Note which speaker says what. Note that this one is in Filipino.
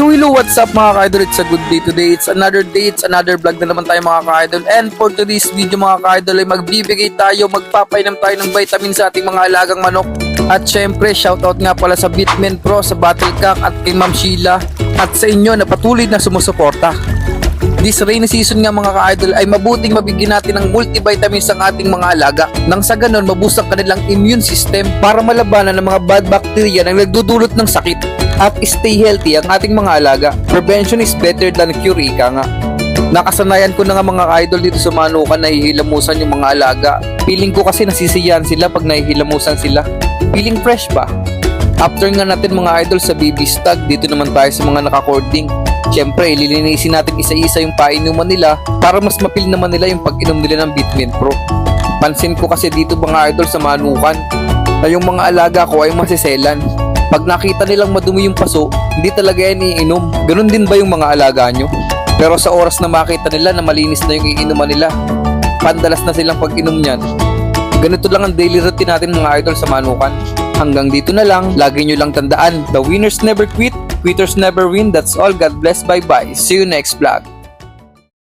Speaker 1: So hello, what's up mga ka-idol? It's a good day today. It's another day, it's another vlog na naman tayo mga ka-idol. And for today's video mga ka-idol ay magbibigay tayo, magpapainom tayo ng vitamin sa ating mga alagang manok. At syempre, shoutout nga pala sa Bitmen Pro, sa Battlecock at kay Ma'am Sheila. At sa inyo na patuloy na sumusuporta. This rainy season nga mga ka-idol ay mabuting mabigyan natin ng multivitamins ang ating mga alaga nang sa ganon maboost ang kanilang immune system para malabanan ng mga bad bacteria na nagdudulot ng sakit at stay healthy ang ating mga alaga. Prevention is better than cure ika nga. Nakasanayan ko na nga mga idol dito sa manukan na hihilamusan yung mga alaga. Feeling ko kasi nasisiyahan sila pag nahihilamusan sila. Feeling fresh ba? After nga natin mga idol sa baby stag, dito naman tayo sa mga nakakording. Siyempre, ililinisin natin isa-isa yung painuman nila para mas mapil naman nila yung pag-inom nila ng Bitmin Pro. Pansin ko kasi dito mga idol sa manukan na yung mga alaga ko ay masiselan. Pag nakita nilang madumi yung paso, hindi talaga yan iinom. Ganun din ba yung mga alaga nyo? Pero sa oras na makita nila na malinis na yung iinuman nila, pandalas na silang pag-inom niyan. Ganito lang ang daily routine natin mga idol sa manukan. Hanggang dito na lang, lagi nyo lang tandaan, the winners never quit, quitters never win. That's all. God bless. Bye-bye. See you next vlog.